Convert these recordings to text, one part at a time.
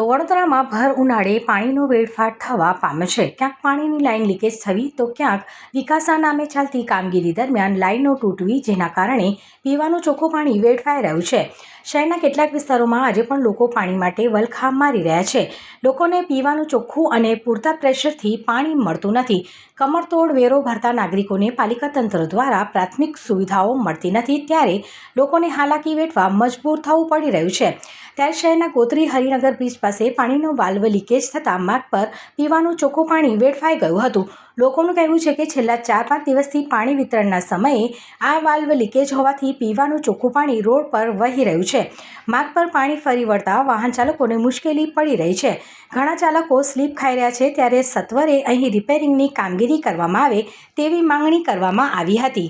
તો વડોદરામાં ભર ઉનાળે પાણીનો વેડફાટ થવા પામે છે. ક્યાંક પાણીની લાઈન લીકેજ થવી તો ક્યાંક વિકાસના નામે ચાલતી કામગીરી દરમિયાન લાઈનો તૂટવી જેના કારણે પીવાનું ચોખ્ખું પાણી વેડફાઈ રહ્યું છે. શહેરના કેટલાક વિસ્તારોમાં આજે પણ લોકો પાણી માટે વલખા મારી રહ્યા છે. લોકોને પીવાનું ચોખ્ખું અને પૂરતા પ્રેશરથી પાણી મળતું નથી. કમરતોડ વેરો ભરતા નાગરિકોને પાલિકા તંત્ર દ્વારા પ્રાથમિક સુવિધાઓ મળતી નથી ત્યારે લોકોને હાલાકી વેઠવા મજબૂર થવું પડી રહ્યું છે. ત્યારે શહેરના ગોત્રી હરિનગર બીચ પાસે પાણીનો વાલ્વ લીકેજ થતાં માર્ગ પર પીવાનું ચોખ્ખું પાણી વેડફાઈ ગયું હતું. લોકોનું કહેવું છે કે છેલ્લા ચાર પાંચ દિવસથી પાણી વિતરણના સમયે આ વાલ્વ લીકેજ હોવાથી પીવાનું ચોખ્ખું પાણી રોડ પર વહી રહ્યું છે. માર્ગ પર પાણી ફરી વળતા વાહન ચાલકોને મુશ્કેલી પડી રહી છે. ઘણા ચાલકો સ્લીપ ખાઈ રહ્યા છે ત્યારે સત્વરે અહીં રિપેરિંગની કામગીરી કરવામાં આવે તેવી માંગણી કરવામાં આવી હતી.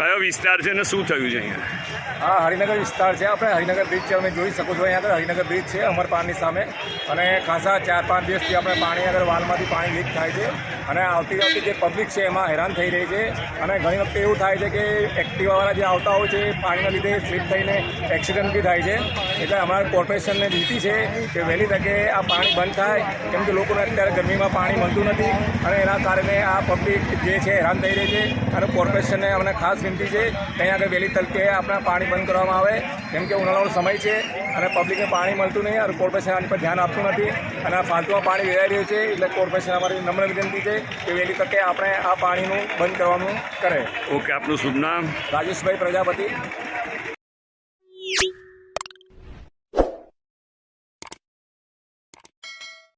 કયો વિસ્તાર છે ને શું થયું છે અહીંયા? આ હરિનગર વિસ્તાર છે. આપણે હરિનગર બ્રિજ છે. તમે જોઈ શકો છો અહીંયા આગળ હરિનગર બ્રિજ છે, અમરપાનની સામે. અને ખાસા ચાર પાંચ દિવસથી આપણે પાણી આગળ વાલમાંથી પાણી લીક થાય છે. અને આવતી આવતી જે પબ્લિક છે એમાં હેરાન થઈ રહી છે. અને ઘણી વખતે એવું થાય છે કે એક્ટિવાવાળા જે આવતા હોય છે, પાણીના લીધે સ્લીપ થઈને એક્સિડન્ટ બી થાય છે. એટલે અમારા કોર્પોરેશનને વિનંતી છે કે વહેલી તકે આ પાણી બંધ થાય. કેમ કે લોકોને અત્યારે ગરમીમાં પાણી મળતું નથી અને એના કારણે આ પબ્લિક જે છે હેરાન થઈ રહી છે. અને કોર્પોરેશનને અમને ખાસ વિનંતી છે અહીંયા આગળ વહેલી તકે આપણા પાણી બંધ કરવામાં આવે. કેમ કે ઉનાળાનો સમય છે અને પબ્લિકને પાણી મળતું નહીં અને કોર્પોરેશન આની પર ધ્યાન આપતું નથી. અને આ ફાલતુમાં પાણી વેરાઈ રહ્યું છે એટલે કોર્પોરેશન અમારી નમ્ર વિનંતી છે કે વહેલી તકે આપણે આ પાણીનું બંધ કરવાનું કરે. ઓકે આપનું શુભ નામ? રાજેશભાઈ પ્રજાપતિ.